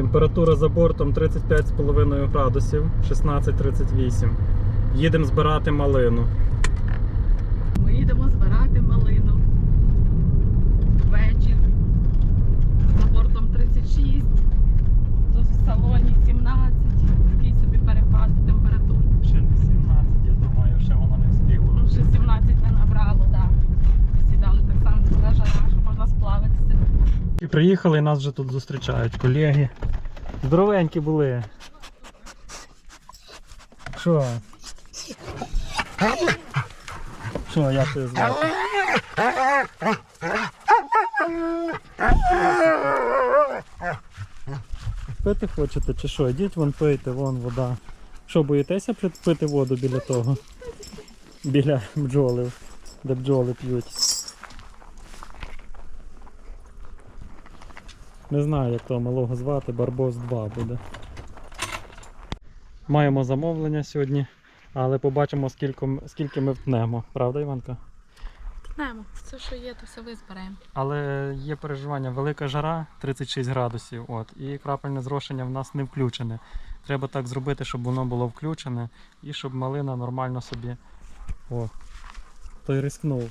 Температура за бортом 35,5 градусів, 16.38. Їдемо збирати малину. Ми їдемо збирати малину. Вечір. За бортом 36. Тут в салоні 17. Такий собі перепад температур. Ще не 17, я думаю, ще воно не встигло. Ну, Вже 17 не набрало, так. Да. Сідали так само така жара, що можна сплавитися. І приїхали і нас вже тут зустрічають колеги. Здоровенькі були. Що? Що, як тебе звати? Пити хочете чи що? Йдіть вон пийте, вон вода. Що, боїтеся пи- пити воду біля того? Біля бджоли, де бджоли п'ють. Не знаю, як того малого звати, Барбос 2 буде. Маємо замовлення сьогодні, але побачимо, скільки, скільки ми втнемо. Правда, Іванка? Ткнемо. Все, що є, то все визберемо. Але є переживання, велика жара 36 градусів, от, і крапельне зрошення в нас не включене. Треба так зробити, щоб воно було включене і щоб малина нормально собі. О, той рискнув.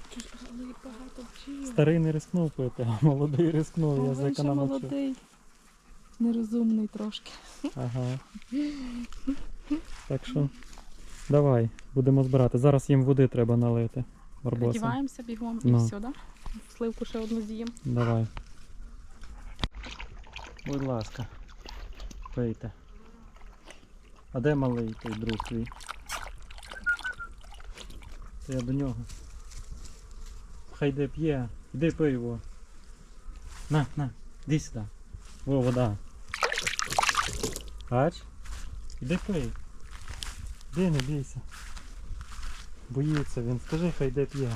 Але багато вчив. Старий не рискнув пити, а молодий рискнув, язика намочив. молодий. Нерозумний трошки. Ага. Так що, давай, будемо збирати. Зараз їм води треба налити. Барбоса. Бігом і Ну. все, да? Сливку ще одну з'їм. Давай. Будь ласка. Пийте. А де малий той друг твій? Це я до нього. Хай де п'є. Іди пий його. На, на, іди сюди. Во, вода. Бач? Іди пий. Іди, не бійся. Боїться він. Скажи, хай де п'є.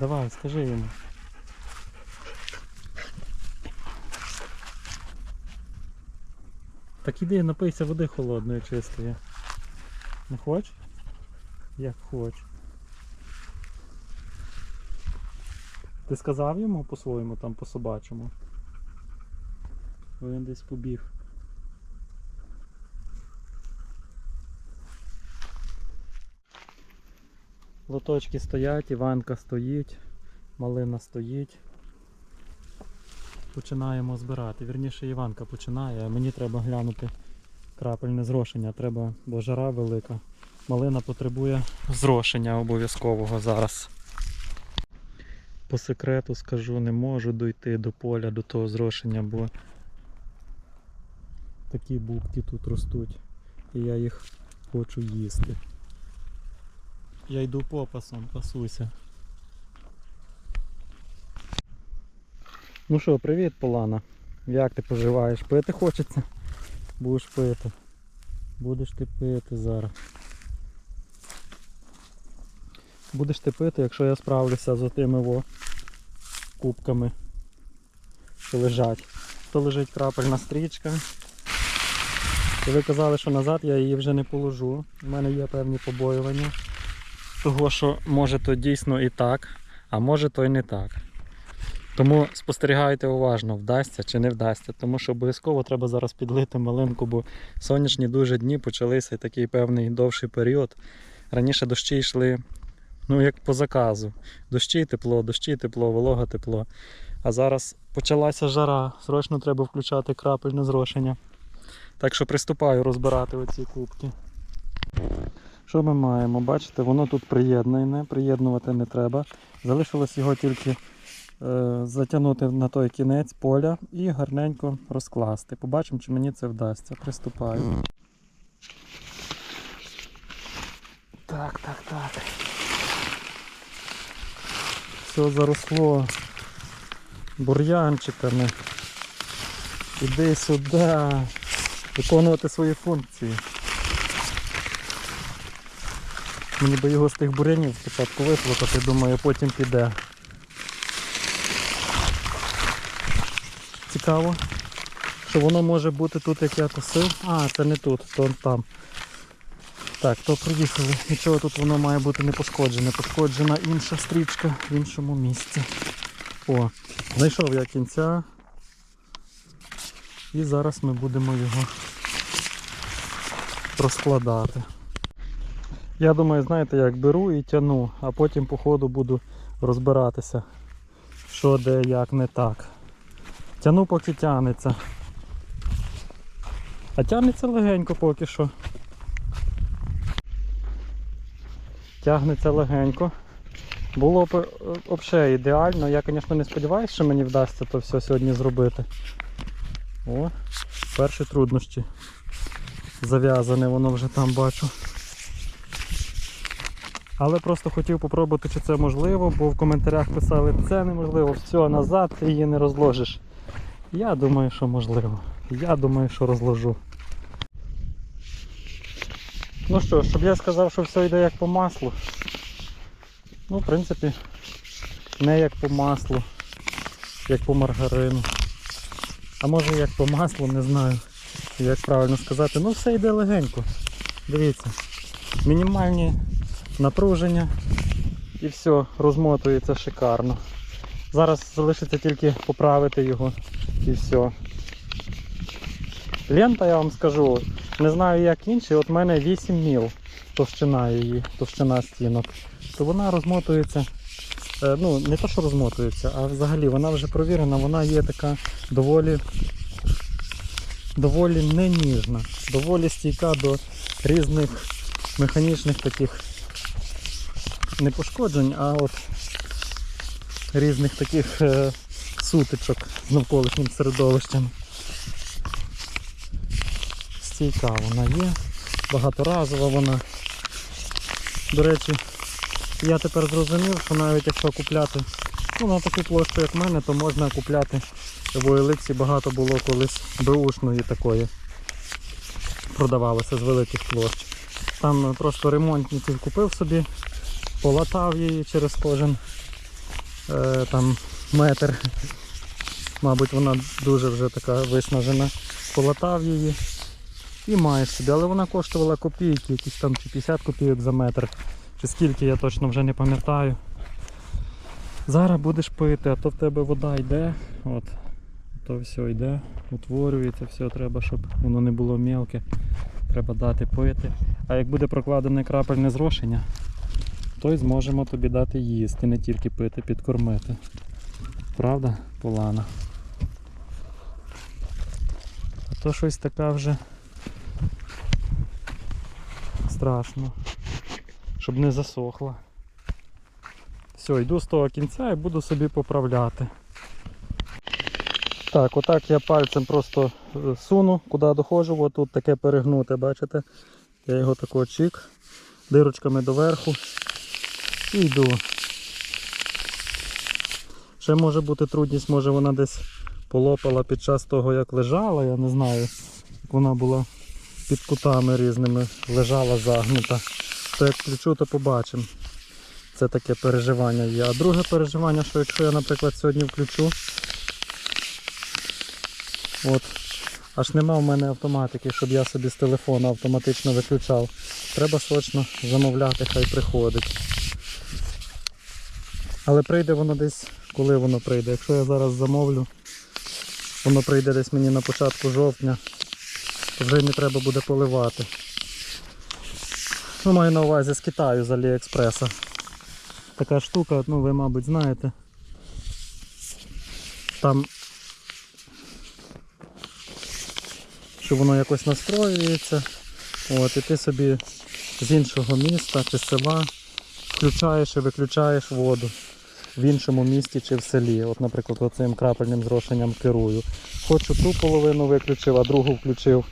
Давай, скажи йому. Так іди напийся води холодної чистої. Не хоч? Як хоч. Ти сказав йому по-своєму там по собачому? Він десь побіг. Лоточки стоять, Іванка стоїть, малина стоїть. Починаємо збирати. Вірніше Іванка починає, а мені треба глянути крапельне зрошення. Треба, бо жара велика. Малина потребує зрошення обов'язкового зараз. По секрету скажу, не можу дойти до поля, до того зрошення, бо такі бубки тут ростуть. І я їх хочу їсти. Я йду попасом, пасуся. Ну що, привіт, Полана. Як ти поживаєш? Пити хочеться? Будеш пити. Будеш ти пити зараз. Будеш ти пити, якщо я справлюся з отими во кубками, що лежать. То лежить крапельна стрічка. І ви казали, що назад я її вже не положу. У мене є певні побоювання. Того, що може то дійсно і так, а може то й не так. Тому спостерігайте уважно, вдасться чи не вдасться, тому що обов'язково треба зараз підлити малинку, бо сонячні дуже дні почалися і такий певний довший період. Раніше дощі йшли, ну як по заказу. Дощі тепло, дощі тепло, волога тепло. А зараз почалася жара, срочно треба включати крапельне зрошення. Так що приступаю розбирати оці кубки. Що ми маємо? Бачите, воно тут приєднане, приєднувати не треба. Залишилось його тільки е, затягнути на той кінець поля і гарненько розкласти. Побачимо, чи мені це вдасться. Приступаю. Так, так, так. Все заросло бур'янчиками. Іди сюди. Виконувати свої функції. Мені би його з тих бурянів спочатку виплатити, думаю, потім піде. Цікаво, що воно може бути тут, як я косив. А, це не тут, то там. Так, то приїхали. Нічого тут воно має бути не пошкоджене. Пошкоджена інша стрічка в іншому місці. О, знайшов я кінця. І зараз ми будемо його розкладати. Я думаю, знаєте, як беру і тяну, а потім по ходу буду розбиратися, що де, як не так. Тяну поки тягнеться. А тягнеться легенько поки що. Тягнеться легенько. Було б взагалі ідеально. Я, звісно, не сподіваюся, що мені вдасться то все сьогодні зробити. О, перші труднощі. Зав'язане воно вже там бачу. Але просто хотів попробувати, чи це можливо, бо в коментарях писали, це неможливо, все, назад ти її не розложиш. Я думаю, що можливо. Я думаю, що розложу. Ну що, щоб я сказав, що все йде як по маслу. Ну, в принципі, не як по маслу, як по маргарину. А може як по маслу, не знаю, як правильно сказати. Ну все йде легенько. Дивіться. Мінімальні напруження і все, розмотується шикарно. Зараз залишиться тільки поправити його і все. Лента, я вам скажу, не знаю як інші, от в мене 8 міл товщина її, товщина стінок. То вона розмотується. е, Ну, не то, що розмотується, а взагалі вона вже провірена, вона є така доволі доволі не ніжна, доволі стійка до різних механічних таких не пошкоджень, а от різних таких е, сутичок з навколишнім середовищем. Стійка вона є, багаторазова вона. До речі, я тепер зрозумів, що навіть якщо купляти ну, на таку площу, як в мене, то можна купляти в OLX багато було колись беушної такої. Продавалося з великих площ. Там просто ремонтників купив собі, полатав її через кожен е, там метр. Мабуть, вона дуже вже така виснажена. Полатав її і маєш собі. Але вона коштувала копійки, якісь там чи 50 копійок за метр. Чи скільки я точно вже не пам'ятаю. Зараз будеш пити, а то в тебе вода йде. От. То все йде, утворюється, все треба, щоб воно не було мелке. Треба дати пити. А як буде прокладене крапельне зрошення, то й зможемо тобі дати їсти, не тільки пити, підкормити. Правда, Полана? А то щось така вже страшно. Щоб не засохла. Все, йду з того кінця і буду собі поправляти. Так, отак я пальцем просто е, суну, куди доходжу, от тут таке перегнуте, бачите? Я його тако чик, дирочками доверху і йду. Ще може бути трудність, може вона десь полопала під час того, як лежала, я не знаю, як вона була під кутами різними, лежала загнута. То як включу, то побачимо. Це таке переживання є. А друге переживання, що якщо я, наприклад, сьогодні включу, от, аж нема в мене автоматики, щоб я собі з телефона автоматично виключав. Треба срочно замовляти, хай приходить. Але прийде воно десь, коли воно прийде. Якщо я зараз замовлю, воно прийде десь мені на початку жовтня, вже й не треба буде поливати. Ну, маю на увазі з Китаю з Аліекспреса. Така штука, ну ви, мабуть, знаєте. Там що воно якось настроюється. От, і ти собі з іншого міста чи села включаєш і виключаєш воду в іншому місті чи в селі. От, наприклад, оцим крапельним зрошенням керую. Хочу ту половину виключив, а другу включив.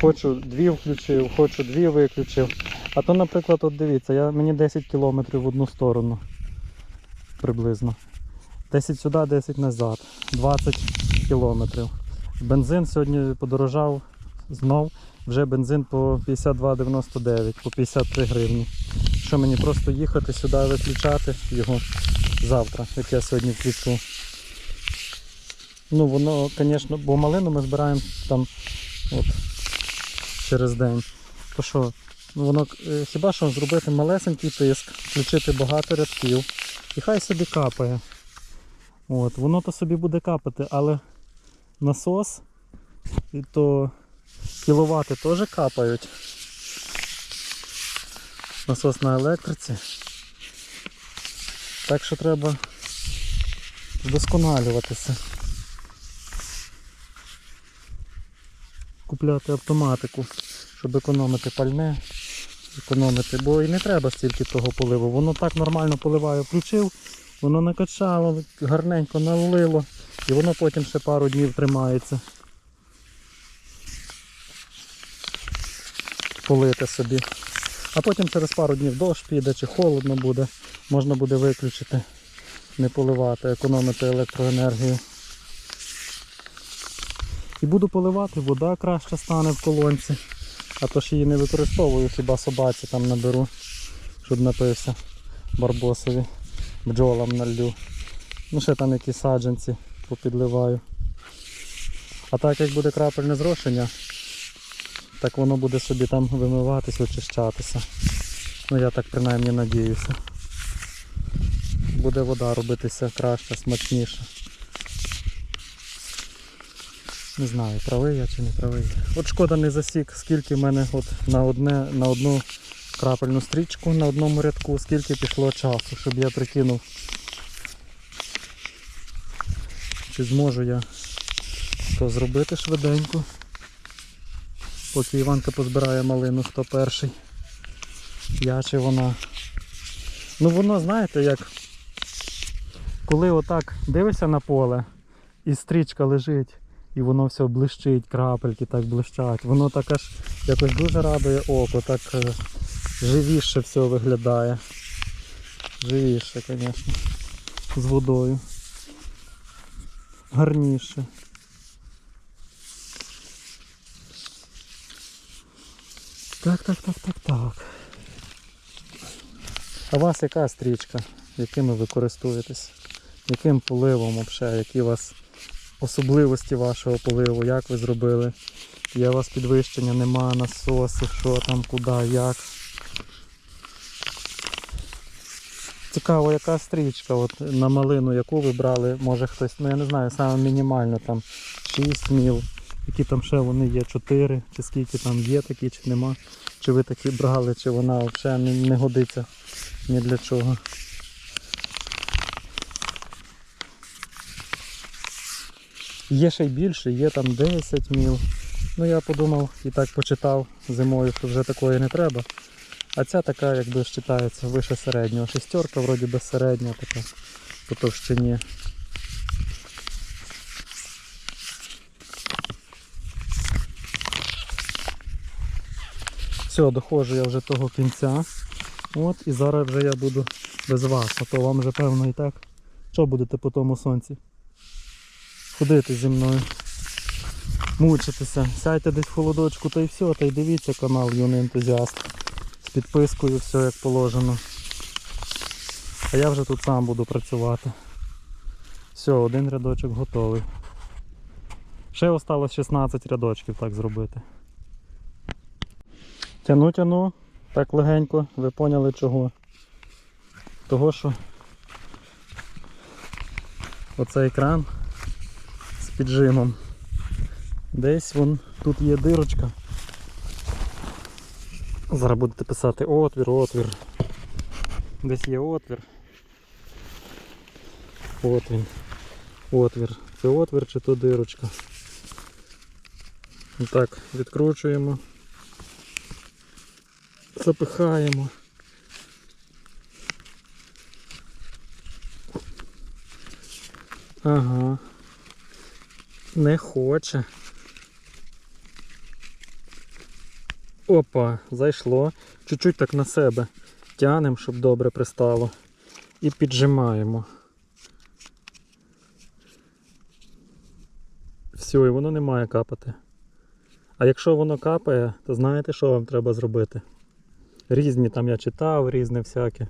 Хочу дві включив, хочу дві виключив. А то, наприклад, от дивіться, я, мені 10 кілометрів в одну сторону приблизно. 10 сюди, 10 назад. 20 кілометрів. Бензин сьогодні подорожав знов. Вже бензин по 52,99, по 53 гривні. Що мені просто їхати сюди виключати його завтра, як я сьогодні включу. Ну воно, звісно, бо малину ми збираємо там от, через день. То що, ну воно е, хіба що зробити малесенький тиск, включити багато рядків і хай собі капає. От, воно то собі буде капати, але насос І то кіловати теж капають. Насос на електриці. Так що треба вдосконалюватися. Купляти автоматику, щоб економити пальне, економити, бо і не треба стільки того поливу. Воно так нормально поливає, включив, воно накачало, гарненько налило, і воно потім ще пару днів тримається. Полити собі. А потім через пару днів дощ піде чи холодно буде, можна буде виключити, не поливати, економити електроенергію. І буду поливати, вода краще стане в колонці. А то ж її не використовую, хіба собаці там наберу, щоб напився барбосові, бджолам налью. Ну ще там якісь саджанці попідливаю. А так як буде крапельне зрошення, так воно буде собі там вимиватись, очищатися. Ну я так принаймні надіюся. Буде вода робитися краще, смачніше. Не знаю, правий я чи не правий. От шкода не засік, скільки в мене от на, одне, на одну крапельну стрічку на одному рядку, скільки пішло часу, щоб я прикинув. Чи зможу я то зробити швиденько. Поки Іванка позбирає малину, хто перший. Я чи вона. Ну воно, знаєте, як коли отак дивишся на поле і стрічка лежить, і воно все блищить, крапельки так блищать. Воно так аж якось дуже радує око, так е, живіше все виглядає. Живіше, звісно. З водою. Гарніше. Так, так, так, так, так. А у вас яка стрічка? Якими ви користуєтесь? Яким поливом взагалі? Які у вас особливості вашого поливу? Як ви зробили? Є у вас підвищення, нема насоси, що там, куди, як? Цікаво, яка стрічка от, на малину, яку ви брали, може хтось, ну я не знаю, саме мінімально там 6 міл, які там ще вони є, 4, чи скільки там є такі, чи нема. Чи ви такі брали, чи вона взагалі не, годиться ні для чого. Є ще й більше, є там 10 міл. Ну я подумав і так почитав зимою, що вже такої не треба. А ця така, якби вважається, вище середнього. Шестерка вроді би середня така по товщині. Все, доходжу я вже того кінця. От і зараз вже я буду без вас, а то вам вже певно і так. Що будете по тому сонці? Ходити зі мною. Мучитися. Сядьте десь в холодочку та й все, та й дивіться канал Юний ентузіаст. З підпискою все як положено. А я вже тут сам буду працювати. Все, один рядочок готовий. Ще осталось 16 рядочків так зробити. Тяну, тяну, так легенько, ви поняли чого. Того що оцей кран піджимом. Десь вон тут є дирочка. Зараз будете писати отвір, отвір. Десь є отвір. От він. Отвір. Це отвір чи то дирочка. Так, відкручуємо. Запихаємо. Ага. Не хоче. Опа, зайшло. Чуть-чуть так на себе. Тянемо, щоб добре пристало. І піджимаємо. Все, і воно не має капати. А якщо воно капає, то знаєте, що вам треба зробити? Різні там я читав, різне всяке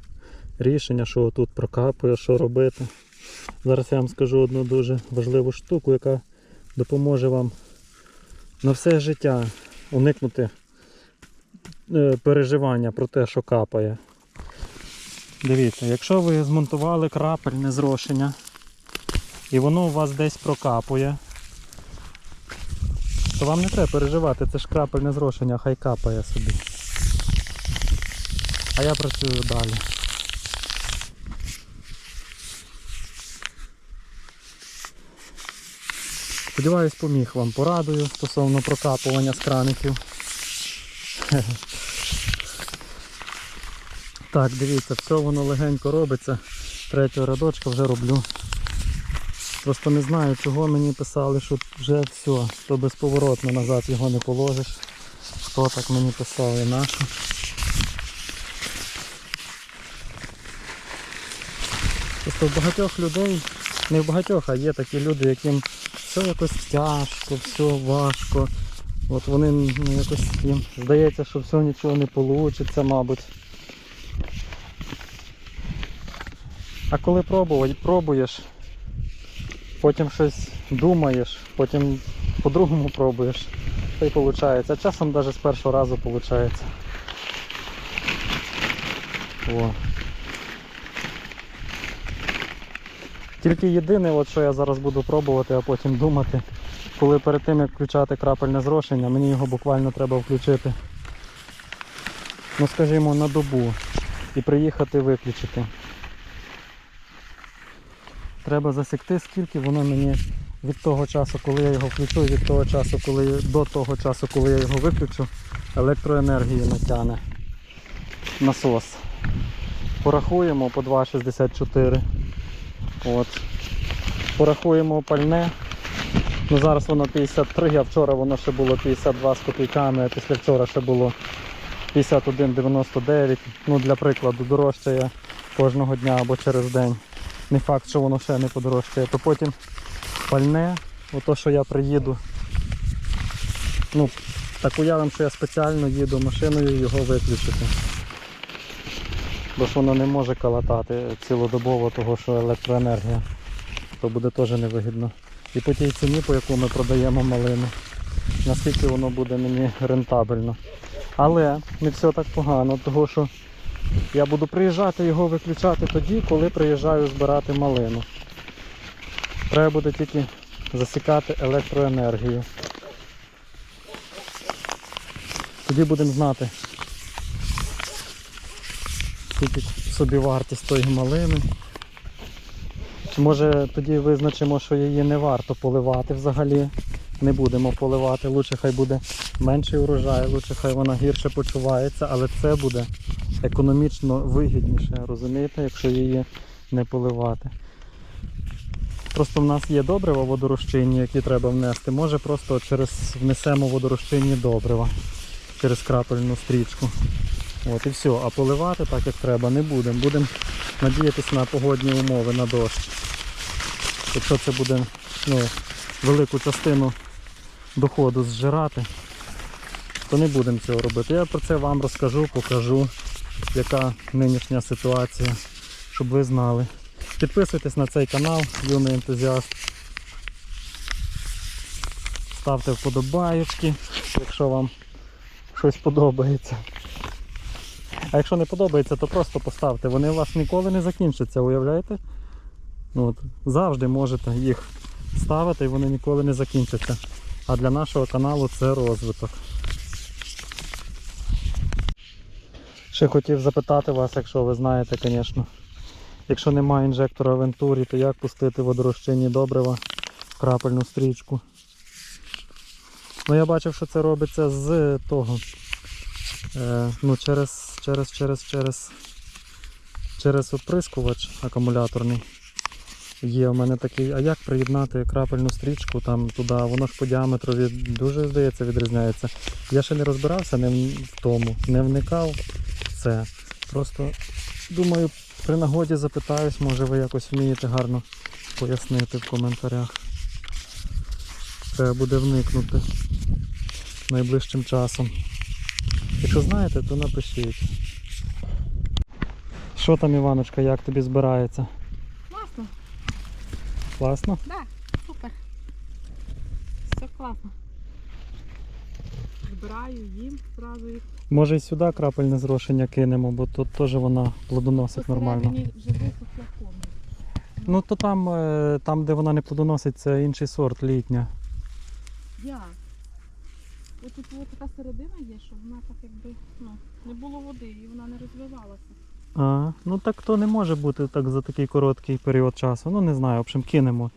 рішення, що тут прокапує, що робити. Зараз я вам скажу одну дуже важливу штуку, яка допоможе вам на все життя уникнути е, переживання про те, що капає. Дивіться, якщо ви змонтували крапельне зрошення і воно у вас десь прокапує, То вам не треба переживати, це ж крапельне зрошення, хай капає собі. А я працюю далі. Сподіваюсь, поміг вам порадою стосовно прокапування з краників. Так, дивіться, все воно легенько робиться. Третього рядочка вже роблю. Просто не знаю, чого мені писали, що вже все, то безповоротно назад його не положиш. Хто так мені писав і нашу. Просто в багатьох людей, не в багатьох, а є такі люди, яким все якось тяжко, все важко. От вони ну, якось їм здається, що все нічого не вийде, мабуть. А коли пробувати, пробуєш, потім щось думаєш, потім по-другому пробуєш, то й виходить. А часом навіть з першого разу виходить. О. Тільки єдине, от що я зараз буду пробувати, а потім думати, коли перед тим як включати крапельне зрошення, мені його буквально треба включити, ну скажімо, на добу і приїхати виключити. Треба засікти, скільки воно мені від того часу, коли я його включу, від того часу, коли до того часу, коли я його виключу, електроенергії натягне насос. Порахуємо по 2,64. От. Порахуємо пальне. Ну Зараз воно 53, а вчора воно ще було 52 з копійками, а після вчора ще було 51,99. Ну, для прикладу, дорожчає кожного дня або через день. Не факт, що воно ще не подорожчає. То потім пальне, ото що я приїду. Ну, так уявимо, що я спеціально їду машиною його виключити. Бо ж воно не може калатати цілодобово, того що електроенергія. То буде теж невигідно. І по тій ціні, по яку ми продаємо малину, наскільки воно буде мені рентабельно. Але не все так погано, того що я буду приїжджати його виключати тоді, коли приїжджаю збирати малину. Треба буде тільки засікати електроенергію. Тоді будемо знати, скільки собі вартість тої малини. Може тоді визначимо, що її не варто поливати взагалі. Не будемо поливати, лучше хай буде менший урожай, лучше хай вона гірше почувається, але це буде економічно вигідніше, розумієте, якщо її не поливати. Просто в нас є добрива водорозчинні, які треба внести. Може просто через внесемо водорозчинні добрива через крапельну стрічку. От і все. А поливати так як треба не будемо. Будемо надіятися на погодні умови, на дощ. Якщо це буде ну, велику частину доходу зжирати, то не будемо цього робити. Я про це вам розкажу, покажу, яка нинішня ситуація, щоб ви знали. Підписуйтесь на цей канал, юний ентузіаст. Ставте вподобаєчки, якщо вам щось подобається. А якщо не подобається, то просто поставте. Вони у вас ніколи не закінчаться, уявляєте? Ну, От, завжди можете їх ставити і вони ніколи не закінчаться. А для нашого каналу це розвиток. Ще хотів запитати вас, якщо ви знаєте, звісно. Якщо немає інжектора в Вентурі, то як пустити водорозчинні добрива крапельну стрічку? Ну я бачив, що це робиться з того. Е, ну, через, через, через, через, через оприскувач акумуляторний. Є у мене такий, а як приєднати крапельну стрічку там туди, воно ж по діаметру від, дуже здається відрізняється. Я ще не розбирався не в тому, не вникав в це. Просто думаю, при нагоді запитаюсь, може ви якось вмієте гарно пояснити в коментарях. Треба буде вникнути найближчим часом. Якщо знаєте, то напишіть. Що там, Іваночка, як тобі збирається? Класно, Класно? да, супер. Все класно. Збираю, їм зразу їх. Може і сюди крапельне зрошення кинемо, бо тут теж вона плодоносить нормально. Флакон. Ну то там, е, там, де вона не плодоносить, це інший сорт літня. Як? Тут от така середина є, що вона так якби ну, не було води і вона не розвивалася. А, ну так то не може бути так за такий короткий період часу. Ну не знаю, в общем, кинемо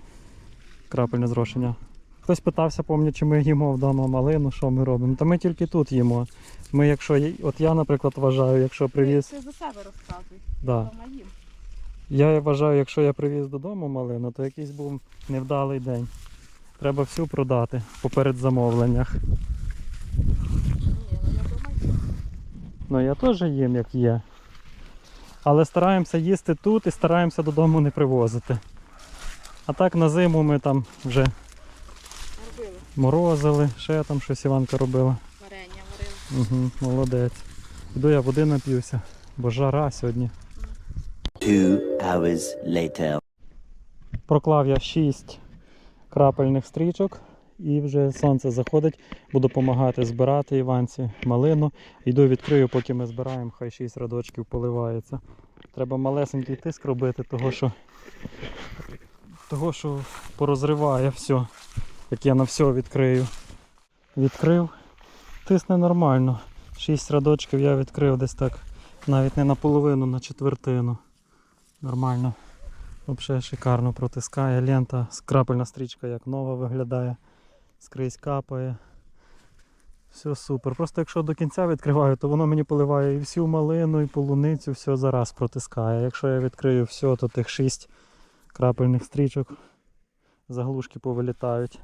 крапельне зрошення. Хтось питався, пам'ятаю, чи ми їмо вдома малину, що ми робимо. Та ми тільки тут їмо. Ми, якщо от я, наприклад, вважаю, якщо привіз. Ти, ти за себе розказуй. Да. Вдома їм. Я вважаю, якщо я привіз додому малину, то якийсь був невдалий день. Треба всю продати поперед замовленнях. Ну я теж їм як є. Але стараємося їсти тут і стараємося додому не привозити. А так на зиму ми там вже Робили. морозили, ще там щось Іванка робила. Варення варили. Угу, молодець. Іду я води нап'юся, бо жара сьогодні. Two hours later. Проклав я 6 крапельних стрічок і вже сонце заходить. Буду допомагати збирати Іванці малину. Йду відкрию, поки ми збираємо, хай 6 радочків поливається. Треба малесенький тиск робити, того що, того, що порозриває все, як я на все відкрию. Відкрив, тисне нормально. 6 радочків я відкрив десь так, навіть не наполовину, на четвертину. Нормально. Взагалі шикарно протискає. Лента, крапельна стрічка як нова виглядає. Скрізь капає. Все супер. Просто якщо до кінця відкриваю, то воно мені поливає і всю малину, і полуницю, все зараз протискає. Якщо я відкрию все, то тих 6 крапельних стрічок заглушки повилітають.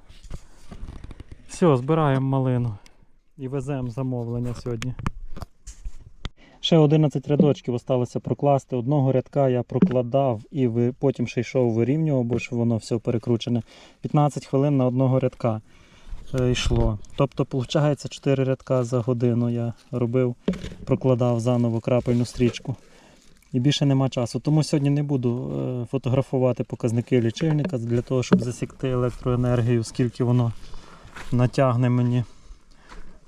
Все, збираємо малину і веземо замовлення сьогодні. Ще 11 рядочків осталося прокласти. Одного рядка я прокладав і потім ще йшов вирівнював, бо ж воно все перекручене. 15 хвилин на одного рядка йшло. Тобто, виходить, 4 рядка за годину я робив, прокладав заново крапельну стрічку. І більше нема часу. Тому сьогодні не буду е, фотографувати показники лічильника для того, щоб засікти електроенергію, скільки воно натягне мені.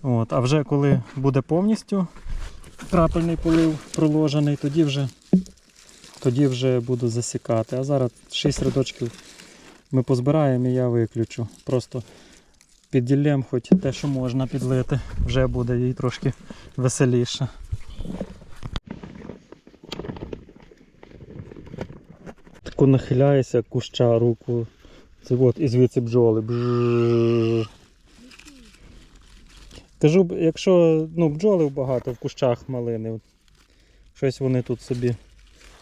От. А вже коли буде повністю крапельний полив проложений, тоді вже, тоді вже буду засікати. А зараз 6 рядочків ми позбираємо і я виключу. Просто підділем хоч те, що можна підлити, вже буде їй трошки веселіше. Тако нахиляється куща руку. Це от і звідси бджоли. Бжжж. Кажу, якщо ну, бджолів багато в кущах малини, щось вони тут собі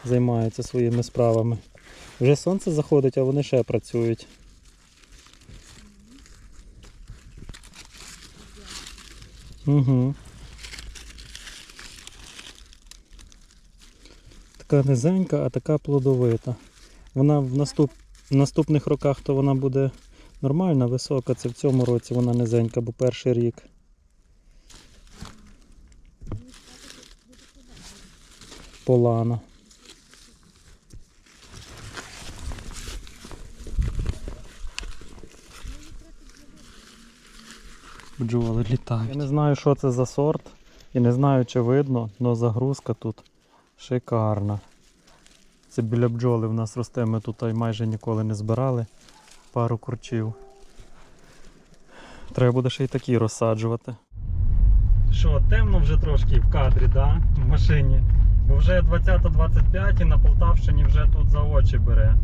займаються своїми справами. Вже сонце заходить, а вони ще працюють. Угу. Така низенька, а така плодовита. Вона в, наступ... наступних роках то вона буде нормальна, висока. Це в цьому році вона низенька, бо перший рік. Полана. Бджоли літають. Я не знаю, що це за сорт, і не знаю, чи видно, але загрузка тут шикарна. Це біля бджоли в нас росте, ми тут майже ніколи не збирали. Пару курчів. Треба буде ще й такі розсаджувати. Що, темно вже трошки в кадрі, да? в машині. Бо вже 20.25 і на Полтавщині вже тут за очі бере.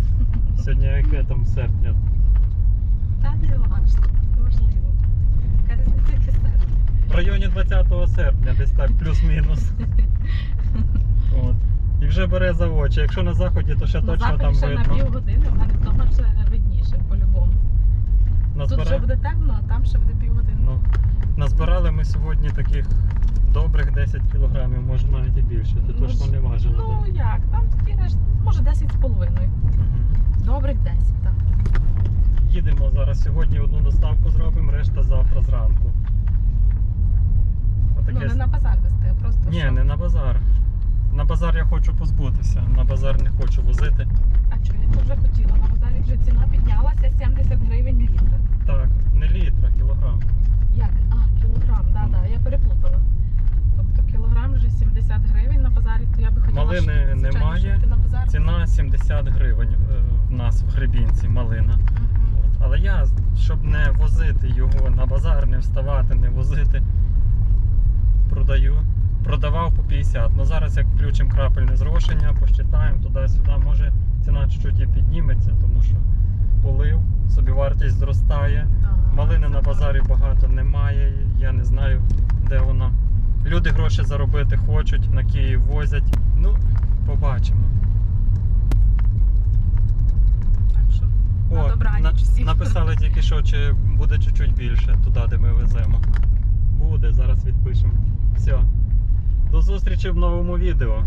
Сьогодні яке там серпня? Та не важливо. Важливо. Яка різниця яке серце? В районі 20 серпня, десь так, плюс-мінус. От. І вже бере за очі. Якщо на заході, то ще На точно там ще на видно. півгодини, в мене вдома ще видніше по-любому. Тут вже буде темно, а там ще буде півгодини. Ну, назбирали ми сьогодні таких добрих 10 кілограмів, може навіть і більше. Ти Ну, точно не важила. Ну да? як, там такі може 10 з половиною. Мгм. Добрих 10, так. Їдемо зараз. Сьогодні одну доставку зробимо, решта завтра зранку. Ну не на базар вести, а просто. Ні, що. не на базар. На базар я хочу позбутися. На базар не хочу возити. А чого я вже хотіла? На базарі вже ціна піднялася 70 гривень літр. Так, не літра, кілограм. Як? А, кілограм, да, да, я переплутала. Тобто кілограм вже 70 гривень на базарі, то я би хотіла. Малини щоб, немає. на базар. Ціна 70 гривень е, в нас в Гребінці, малина. От. Але я, щоб не возити його на базар, не вставати, не возити, продаю. Продавав по 50. Ну зараз як включимо крапельне зрошення, посчитаємо туди-сюди, може ціна чуть-чуть і підніметься, тому що полив, собівартість зростає. Малини на базарі багато немає. Я не знаю, де вона. Люди гроші заробити хочуть, на Київ возять. Ну, побачимо. Так що На добраніч всім. написали тільки що, чи буде чуть-чуть більше туди, де ми веземо. Буде, зараз відпишемо. Все. До зустрічі в новому відео.